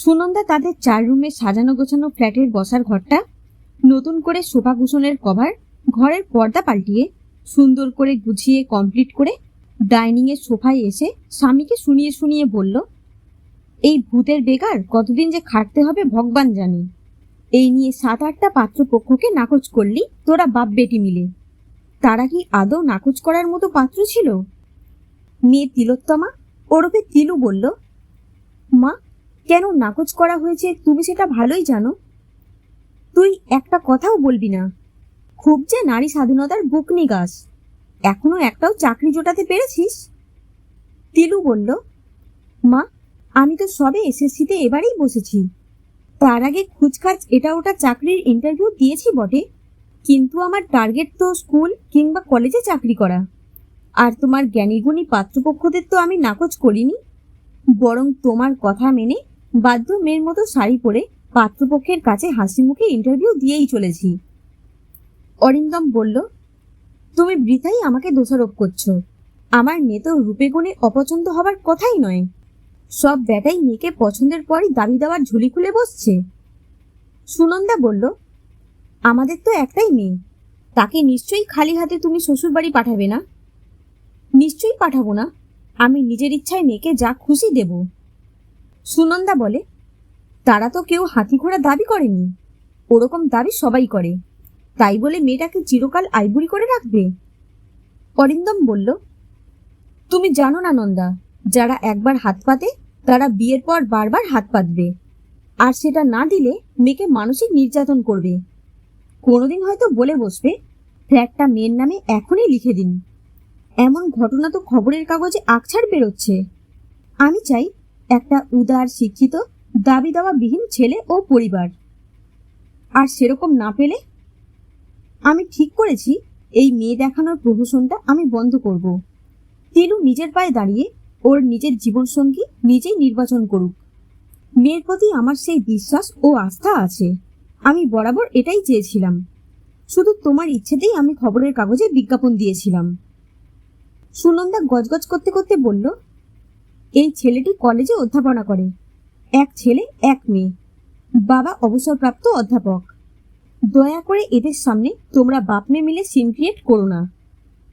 সুনন্দা তাদের চার রুমে সাজানো গোছানো ফ্ল্যাটের বসার ঘরটা, নতুন করে সোফা কুশনের কভার, ঘরের পর্দা পাল্টিয়ে সুন্দর করে গুছিয়ে কমপ্লিট করে ডাইনিংয়ের সোফায় এসে স্বামীকে শুনিয়ে শুনিয়ে বলল, এই ভূতের বেকার, কতদিন যে খাটতে হবে ভগবান জানি। এই নিয়ে সাত আটটা পাত্রপক্ষকে নাকচ করলি, তোরা বাপ বেটি মিলে। তারা কি আদৌ নাকচ করার মতো পাত্র ছিল? মেয়ে তিলোত্তমা? ওরফে তিলু বলল, মা কেন নাকচ করা হয়েছে তুমি সেটা ভালোই জানো। তুই একটা কথাও বলবি না। খুব যে নারী স্বাধীনতার বুক নিগাস এখনও একটাও চাকরি জোটাতে পেরেছিস? তিলু বলল, মা, আমি তো সবে এসএসসিতে এবারেই বসেছি। তার আগে খুচখাচ এটা ওটা চাকরির ইন্টারভিউ দিয়েছি বটে। কিন্তু আমার টার্গেট তো স্কুল কিংবা কলেজে চাকরি করা। আর তোমার জ্ঞানীগুণী পাত্রপক্ষদের তো আমি নাকচ করিনি। বরং তোমার কথা মেনে বাধ্য মেয়ের মতো শাড়ি পরে পাত্রপক্ষের কাছে হাসি মুখে ইন্টারভিউ দিয়েই চলেছি। অরিন্দম বলল, তুমি বৃথাই আমাকে দোষারোপ করছ। আমার মেয়ে তো রূপে গুণে অপছন্দ হবার কথাই নয়। সব ব্যাটাই মেয়েকে পছন্দের পরই দাবি দেওয়ার ঝুলি খুলে বসছে। সুনন্দা বলল, আমাদের তো একটাই মেয়ে। তাকে নিশ্চয়ই খালি হাতে তুমি শ্বশুরবাড়ি পাঠাবে না? নিশ্চয়ই পাঠাবো না। আমি নিজের ইচ্ছায় মেয়েকে যা খুশি দেব। সুনন্দা বলে, তারা তো কেউ হাতি ঘোড়া দাবি করেনি। ওরকম দাবি সবাই করে। তাই বলে মেয়েটাকে চিরকাল আইবুড়ি করে রাখবে? অরিন্দম বলল, তুমি জানো না নন্দা, যারা একবার হাত পাতে, তারা বিয়ের পর বারবার হাত পাতবে। আর সেটা না দিলে মেয়েকে মানসিক নির্যাতন করবে। কোনোদিন হয়তো বলে বসবে, ফ্ল্যাটটা মেয়ের নামে এখনই লিখে দিন। এমন ঘটনা তো খবরের কাগজে আকছাড় বেরোচ্ছে। আমি চাই একটা উদার শিক্ষিত দাবি দাওয়া বিহীন ছেলে ও পরিবার। আর সেরকম না পেলে? আমি ঠিক করেছি, এই মেয়ে দেখানোর প্রহসনটা আমি বন্ধ করব। তিলু নিজের পায়ে দাঁড়িয়ে ওর নিজের জীবনসঙ্গী নিজেই নির্বাচন করুক। মেয়ের প্রতি আমার সেই বিশ্বাস ও আস্থা আছে। আমি বরাবর এটাই চেয়েছিলাম। শুধু তোমার ইচ্ছেতেই আমি খবরের কাগজে বিজ্ঞাপন দিয়েছিলাম। সুনন্দা গজগজ করতে করতে বলল এই ছেলেটি কলেজে অধ্যাপনা করে। এক ছেলে, এক মেয়ে। বাবা অবসরপ্রাপ্ত অধ্যাপক। দয়া করে এদের সামনে তোমরা বাপ মেয়ে মিলে সিন ক্রিয়েট করো না।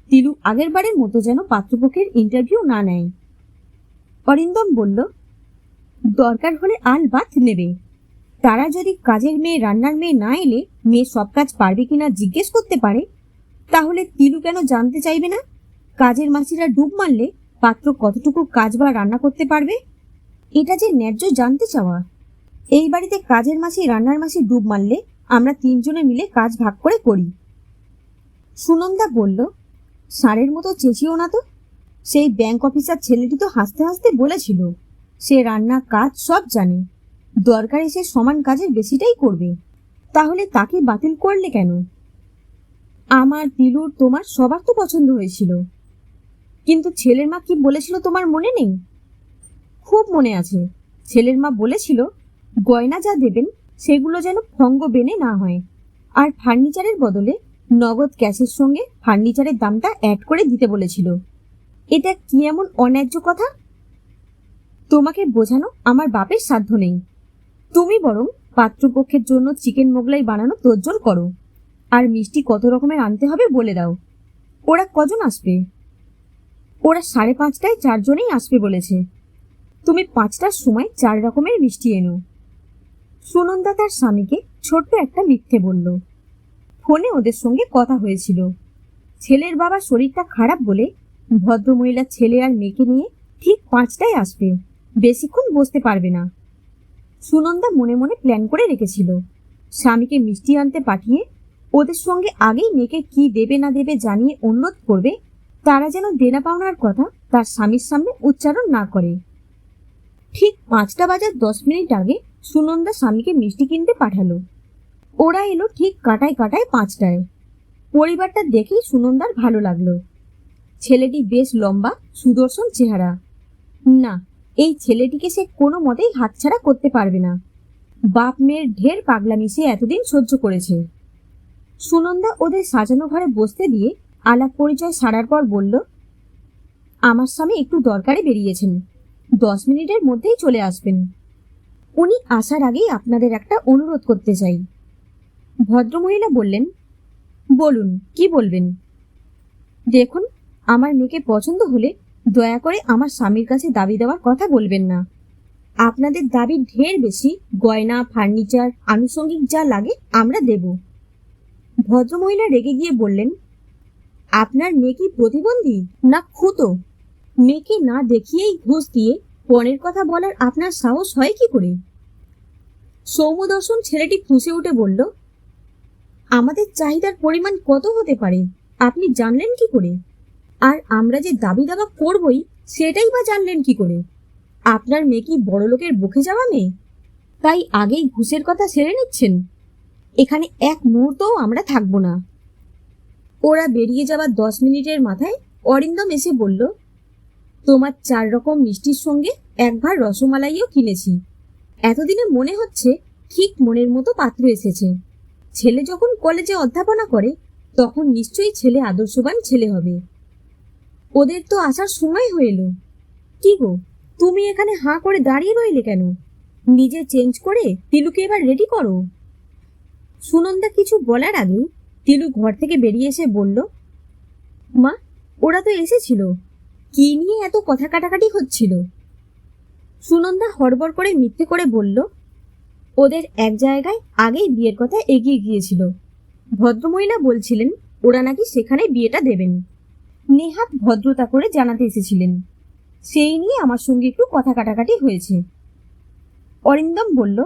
তিলু আগের বারের মতো যেন পাত্রপক্ষের ইন্টারভিউ না নেয়। অরিন্দম বলল, দরকার হলে আল বাত নেবে। তারা যদি কাজের মেয়ে, রান্নার মেয়ে না এলে মেয়ে সব কাজ পারবে কিনা জিজ্ঞেস করতে পারে, তাহলে তিলু কেন জানতে চাইবে না? কাজের মাসিরা ডুব মারলে পাত্র কতটুকু কাজ বা রান্না করতে পারবে? এটা যে ন্যায্য জানতে চাওয়া। এই বাড়িতে কাজের মাসি, রান্নার মাসে ডুব মারলে আমরা তিনজনে মিলে কাজ ভাগ করে করি। সুনন্দা বলল ষাঁড়ের মতো চেঁচিও না তো? সেই ব্যাংক অফিসার ছেলেটি তো হাসতে হাসতে বলেছিল, সে রান্না, কাজ সব জানে। দরকারে সে সমান কাজের বেশিটাই করবে। তাহলে তাকে বাতিল করলে কেন? আমার দিলুর তোমার সবার তো পছন্দ হয়েছিল। কিন্তু ছেলের মা কি বলেছিল তোমার মনে নেই? খুব মনে আছে। ছেলের মা বলেছিল, গয়না যা দেবেন, সেগুলো যেন ফঙ্গ বেনে না হয়। আর ফার্নিচারের বদলে নগদ ক্যাশের সঙ্গে ফার্নিচারের দামটা অ্যাড করে দিতে বলেছিল। এটা কি এমন অন্যায্য কথা? তোমাকে বোঝানো আমার বাপের সাধ্য নেই। তুমি বরং পাত্রপক্ষের জন্য চিকেন মোগলাই বানানো তোজ্জোর করো। আর মিষ্টি কত রকমের আনতে হবে বলে দাও। ওরা কজন আসবে? ওরা সাড়ে পাঁচটায় চারজনেই আসবে বলেছে। তুমি পাঁচটার সময় চার রকমের মিষ্টি এনো। সুনন্দা তার স্বামীকে ছোট্ট একটা মিথ্যে বলল। ফোনে ওদের সঙ্গে কথা হয়েছিল। ছেলের বাবার শরীরটা খারাপ বলে ভদ্রমহিলার ছেলে আর মেয়েকে নিয়ে ঠিক পাঁচটায় আসবে। বেশিক্ষণ বসতে পারবে না। সুনন্দা মনে মনে প্ল্যান করে রেখেছিল। স্বামীকে মিষ্টি আনতে পাঠিয়ে ওদের সঙ্গে আগেই মেয়েকে কি দেবে না দেবে জানিয়ে অনুরোধ করবে তারা যেন দেনা পাওনার কথা তার স্বামীর সামনে উচ্চারণ না করে। ঠিক পাঁচটা বাজার দশ মিনিট আগে সুনন্দা স্বামীকে মিষ্টি কিনতে পাঠালো। ওরা এলো ঠিক কাটায় কাটায় পাঁচটায়। পরিবারটা দেখেই সুনন্দার ভালো লাগল। ছেলেটি বেশ লম্বা, সুদর্শন চেহারা। না, এই ছেলেটিকে সে কোনো মতেই হাতছাড়া করতে পারবে না। বাপ মেয়ের ঢের পাগলামি সে এতদিন সহ্য করেছে। সুনন্দা ওদের সাজানো ঘরে বসতে দিয়ে আলাপ পরিচয় সারার পর বলল, আমার স্বামী একটু দরকারে বেরিয়েছেন। দশ মিনিটের মধ্যেই চলে আসবেন। উনি আসার আগেই আপনাদের একটা অনুরোধ করতে চাই। ভদ্রমহিলা বললেন, বলুন, কি বলবেন? দেখুন, আমার মেয়েকে পছন্দ হলে দয়া করে আমার স্বামীর কাছে দাবি দেওয়ার কথা বলবেন না। আপনাদের দাবি ঢের বেশি, গয়না, ফার্নিচার, আনুষঙ্গিক যা লাগে আমরা দেব। ভদ্রমহিলা রেগে গিয়ে বললেন আপনার মেয়ে কি প্রতিবন্ধী না খুতো মেয়েকে না দেখিয়েই ঘুষ দিয়ে পণের কথা বলার আপনার সাহস হয় কি করে? সৌম্যদর্শন ছেলেটি ফুঁসে উঠে বলল, আমাদের চাহিদার পরিমাণ কত হতে পারে? আপনি জানলেন কি করে? আর আমরা যে দাবি দাবা করবই, সেটাই বা জানলেন কি করে? আপনার মেয়ে কি বড় লোকের বুকে যাওয়া মেয়ে? তাই আগেই ঘুষের কথা সেরে নিচ্ছেন। এখানে এক মুহূর্তও আমরা থাকব না। ওরা বেরিয়ে যাওয়ার দশ মিনিটের মাথায় অরিন্দম এসে বলল, তোমার চার রকম মিষ্টির সঙ্গে একবার রসমালাইও কিনেছি। এতদিনে মনে হচ্ছে ঠিক মনের মতো পাত্র এসেছে। ছেলে যখন কলেজে অধ্যাপনা করে, তখন নিশ্চয়ই ছেলে আদর্শবান ছেলে হবে। ওদের তো আসার সময় এলো। কি গো, তুমি এখানে হাঁ করে দাঁড়িয়ে রইলে কেন? নিজে চেঞ্জ করে তিলুকে এবার রেডি করো? সুনন্দা কিছু বলার আগে তিলু ঘর থেকে বেরিয়ে এসে বলল, মা, ওরা তো এসেছিল। কি নিয়ে এত কথা কাটাকাটি হচ্ছিল? সুনন্দা হড়বড় করে মিথ্যে করে বলল, ওদের এক জায়গায় আগেই বিয়ের কথা এগিয়ে গিয়েছিল। ভদ্রমহিলা বলছিলেন, ওরা নাকি সেখানে বিয়েটা দেবেন। নেহাত ভদ্রতা করে জানাতে এসেছিলেন। সেই নিয়ে আমার সঙ্গে একটু কথা কাটাকাটি হয়েছে। অরিন্দম বলল,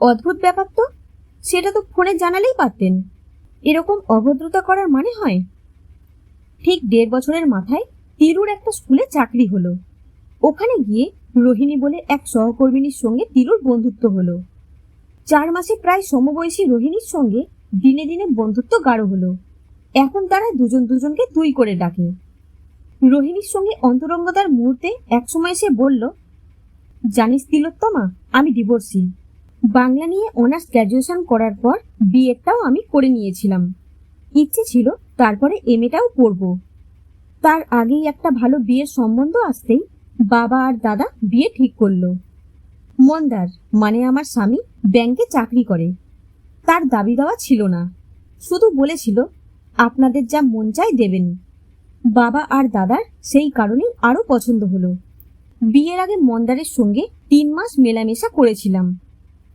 অদ্ভুত ব্যাপার তো। সেটা তো ফোনে জানালেই পারতেন। এরকম অভদ্রতা করার মানে হয়? ঠিক দেড় বছরের মাথায় তিরুর একটা স্কুলে চাকরি হলো। ওখানে গিয়ে রোহিণী বলে এক সহকর্মিনীর সঙ্গে তিরুর বন্ধুত্ব হলো। চার মাসে প্রায় সমবয়সী রোহিণীর সঙ্গে দিনে দিনে বন্ধুত্ব গাঢ় হলো। এখন তারা দুজন দুজনকে তুই করে ডাকে। রোহিণীর সঙ্গে অন্তরঙ্গতার মুহূর্তে একসময় সে বলল, জানিস তিলোত্তমা, আমি ডিভোর্সি বাংলা নিয়ে অনার্স গ্র্যাজুয়েশন করার পর বিএডটাও আমি করে নিয়েছিলাম। ইচ্ছে ছিল তারপরে এম এটাও পড়ব তার আগেই একটা ভালো বিয়ের সম্বন্ধ আসতেই বাবা আর দাদা বিয়ে ঠিক করল। মন্দার মানে আমার স্বামী, ব্যাংকে চাকরি করে। তার দাবি দেওয়া ছিল না। শুধু বলেছিল, আপনাদের যা মন চায় দেবেন। বাবা আর দাদার সেই কারণেই আরও পছন্দ হলো। বিয়ের আগে মন্দারের সঙ্গে তিন মাস মেলামেশা করেছিলাম।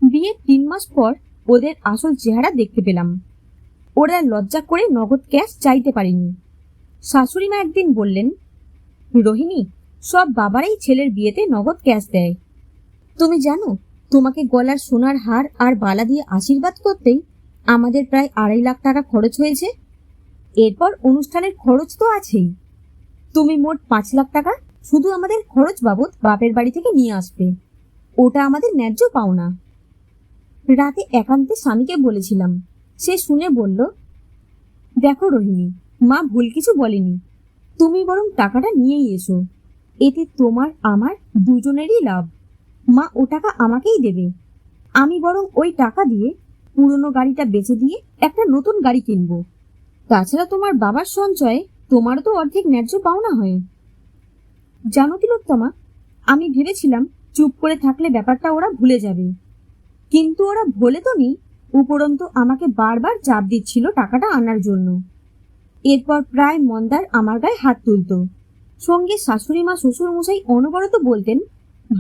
বিয়ের তিন মাস পর ওদের আসল চেহারা দেখতে পেলাম। ওরা লজ্জা করে নগদ ক্যাশ চাইতে পারেনি। শাশুড়ি মা একদিন বললেন, রোহিণী, সব বাবারাই ছেলের বিয়েতে নগদ ক্যাশ দেয়। তুমি জানো, তোমাকে গলার সোনার হার আর বালা দিয়ে আশীর্বাদ করতেই আমাদের প্রায় আড়াই লাখ টাকা খরচ হয়েছে। এরপর অনুষ্ঠানের খরচ তো আছেই। তুমি মোট পাঁচ লাখ টাকা শুধু আমাদের খরচ বাবদ বাপের বাড়ি থেকে নিয়ে আসবে। ওটা আমাদের ন্যায্য পাওনা। রাতে একান্তে স্বামীকে বলেছিলাম। সে শুনে বলল, দেখো রোহিণী, মা ভুল কিছু বলেনি। তুমি বরং টাকাটা নিয়েই এসো। এতে তোমার, আমার দুজনেরই লাভ। মা ও টাকা আমাকেই দেবে। আমি বরং ওই টাকা দিয়ে পুরনো গাড়িটা বেচে দিয়ে একটা নতুন গাড়ি কিনবো। তাছাড়া তোমার বাবার সঞ্চয়ে তোমারও তো অর্ধেক ন্যায্য পাওনা হয়। জানো তিলোত্তমা, আমি ভেবেছিলাম চুপ করে থাকলে ব্যাপারটা ওরা ভুলে যাবে। কিন্তু ওরা ভোলে তো নি উপরন্তু আমাকে বারবার চাপ দিচ্ছিল টাকাটা আনার জন্য। এরপর প্রায় মন্দার আমার গায়ে হাত তুলতো। সঙ্গে শাশুড়ি মা, শ্বশুর মশাই অনবরত বলতেন,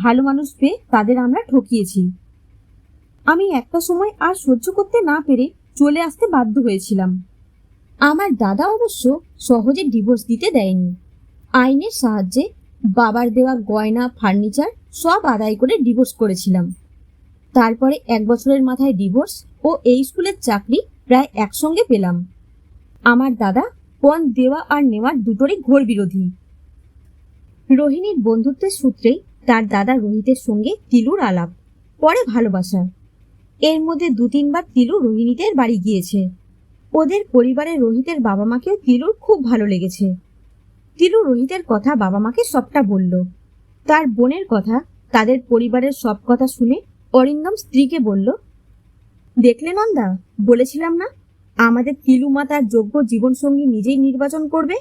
ভালো মানুষ পেয়ে তাদের আমরা ঠকিয়েছি। আমি একটা সময় আর সহ্য করতে না পেরে চলে আসতে বাধ্য হয়েছিলাম। আমার দাদা অবশ্য সহজে ডিভোর্স দিতে দেয়নি। আইনের সাহায্যে বাবার দেওয়া গয়না, ফার্নিচার সব আদায় করে ডিভোর্স করেছিলাম। তারপরে এক বছরের মাথায় ডিভোর্স ও এই স্কুলের চাকরি প্রায় একসঙ্গে পেলাম। আমার দাদা, পণ দেওয়া আর নেওয়ার দুটোরই ঘোর বিরোধী। রোহিণীর বন্ধুত্বের সূত্রেই তার দাদা রোহিতের সঙ্গে তিলুর আলাপ, পরে ভালোবাসা। এর মধ্যে দু তিনবার তিলু রোহিণীদের বাড়ি গিয়েছে। ওদের পরিবারে রোহিতের বাবা মাকেও তিলুর খুব ভালো লেগেছে। তিলু রোহিতের কথা বাবা মাকে সবটা বলল। তার বোনের কথা, তাদের পরিবারের সব কথা শুনে অরিন্দম স্ত্রীকে বলল, দেখলে নন্দা, বলেছিলাম না, আমাদের তিলু মা তার যোগ্য জীবনসঙ্গী নিজেই নির্বাচন করবে?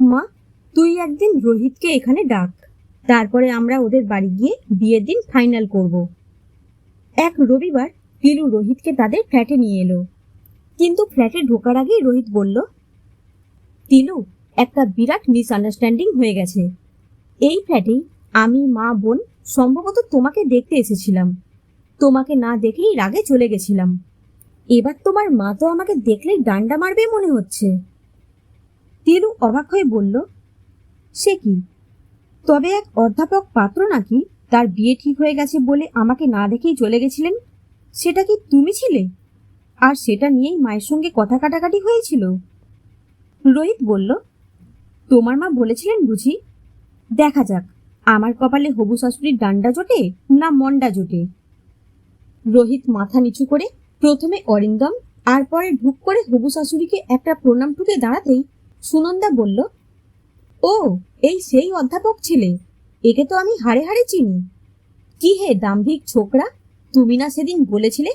মা, তুই একদিন রোহিতকে এখানে ডাক, তারপরে আমরা ওদের বাড়ি গিয়ে বিয়ের দিন ফাইনাল করব। এক রবিবার পিলু রোহিতকে তাদের ফ্ল্যাটে নিয়ে এলো। কিন্তু ফ্ল্যাটে ঢোকার আগেই রোহিত বলল, তিলু, একটা বিরাট মিসআন্ডারস্ট্যান্ডিং হয়ে গেছে। এই ফ্ল্যাটেই আমি, মা, বোন সম্ভবত তোমাকে দেখতে এসেছিলাম। তোমাকে না দেখেই রাগে চলে গেছিলাম। এবার তোমার মা তো আমাকে দেখলেই ডান্ডা মারবে মনে হচ্ছে। তিলু অবাক হয়ে বলল, সে কি? তবে এক অধ্যাপক পাত্র নাকি? তার বিয়ে ঠিক হয়ে গেছে বলে আমাকে না দেখেই চলে গেছিলেন? সেটা কি তুমি ছিলে? আর সেটা নিয়েই মায়ের সঙ্গে কথা কাটাকাটি হয়েছিল? রোহিত বলল, তোমার মা বলেছিলেন বুঝি? দেখা যাক। আমার কপালে হবু শাশুড়ির ডান্ডা জোটে না মন্ডা জোটে? রোহিত মাথা নিচু করে প্রথমে অরিন্দম, আর পরে ঢুক করে হবু শাশুড়িকে একটা প্রণাম টুকে দাঁড়াতেই সুনন্দা বলল, ও, এই সেই অধ্যাপক ছেলে, একে তো আমি হাড়ে হাড়ে চিনি। কি হে দাম্ভিক ছোকরা, তুমি না সেদিন বলেছিলে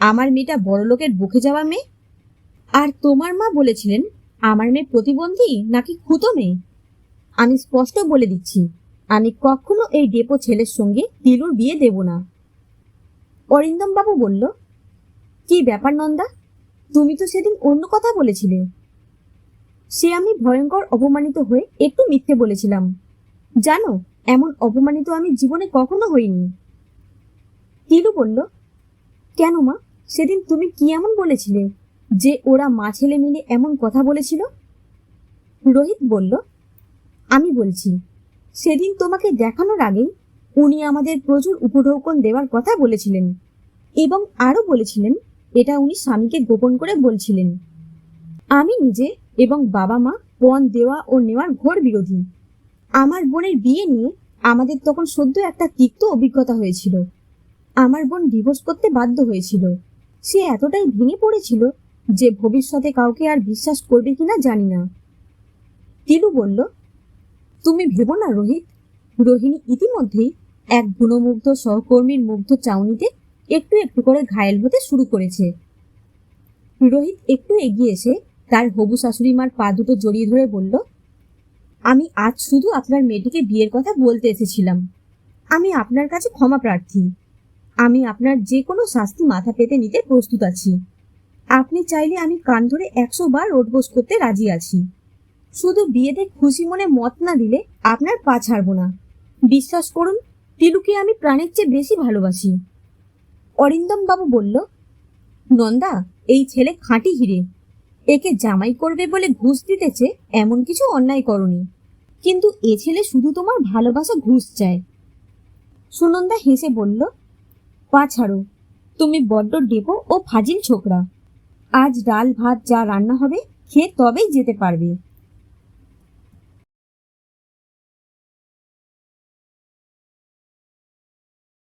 আমার মেয়েটা বড়লোকের বুকে যাওয়া মেয়ে? আর তোমার মা বলেছিলেন আমার মেয়ে প্রতিবন্ধী নাকি খুতো মেয়ে? আমি স্পষ্ট বলে দিচ্ছি আমি কখনো এই ডেপো ছেলের সঙ্গে তিলুর বিয়ে দেব না। অরিন্দম বাবু বলল, কি ব্যাপার নন্দা? তুমি তো সেদিন অন্য কথা বলেছিলে। সে আমি ভয়ঙ্কর অপমানিত হয়ে একটু মিথ্যে বলেছিলাম। জানো, এমন অপমানিত আমি জীবনে কখনো হইনি। তিলু বলল, কেন মা? সেদিন তুমি কি এমন বলেছিলে যে ওরা মা ছেলে মিলে এমন কথা বলেছিল? রোহিত বলল, আমি বলছি সেদিন তোমাকে দেখানোর আগেই উনি আমাদের প্রচুর উপঢৌকন দেওয়ার কথা বলেছিলেন এবং আরও বলেছিলেন, এটা উনি স্বামীকে গোপন করে বলছিলেন। আমি নিজে এবং বাবা মা পণ দেওয়া ও নেওয়ার ঘোর বিরোধী। আমার বোনের বিয়ে নিয়ে আমাদের তখন সদ্য একটা তিক্ত অভিজ্ঞতা হয়েছিল। আমার বোন ডিভোর্স করতে বাধ্য হয়েছিল। সে এতটাই ভেঙে পড়েছিল যে ভবিষ্যতে কাউকে আর বিশ্বাস করবে কিনা জানি না। তিলু বলল তুমি ভেবো না, রোহিত। রোহিণী ইতিমধ্যেই এক গুণমুগ্ধ সহকর্মীর মুগ্ধ চাউনিতে একটু একটু করে ঘায়েল হতে শুরু করেছে। রোহিত একটু এগিয়ে এসে তার হবু শাশুড়ি মার পা দুটো জড়িয়ে ধরে বলল, আমি আজ শুধু আপনার মেয়েটিকে বিয়ের কথা বলতে এসেছিলাম। আমি আপনার কাছে ক্ষমা প্রার্থী। আমি আপনার যে কোনো শাস্তি মাথা পেতে নিতে প্রস্তুত আছি। আপনি চাইলে আমি কান ধরে একশো বার রোডবোস করতে রাজি আছি। শুধু বিয়েতে খুশি মনে মত না দিলে আপনার পা ছাড়বো না। বিশ্বাস করুন, তিলুকে আমি প্রাণের চেয়ে বেশি ভালোবাসি। অরিন্দম বাবু বলল, নন্দা, এই ছেলে খাঁটি হিরে। একে জামাই করবে বলে ঘুষ দিতেছে এমন কিছু অন্যায় করনি। কিন্তু এ ছেলে শুধু তোমার ভালোবাসা ঘুষ চায়। সুনন্দা হেসে বলল, পা ছাড়ো, তুমি বড্ড ডেপো ও ফাজিল ছোকরা। আজ ডাল, ভাত যা রান্না হবে, খেয়ে তবেই যেতে পারবে।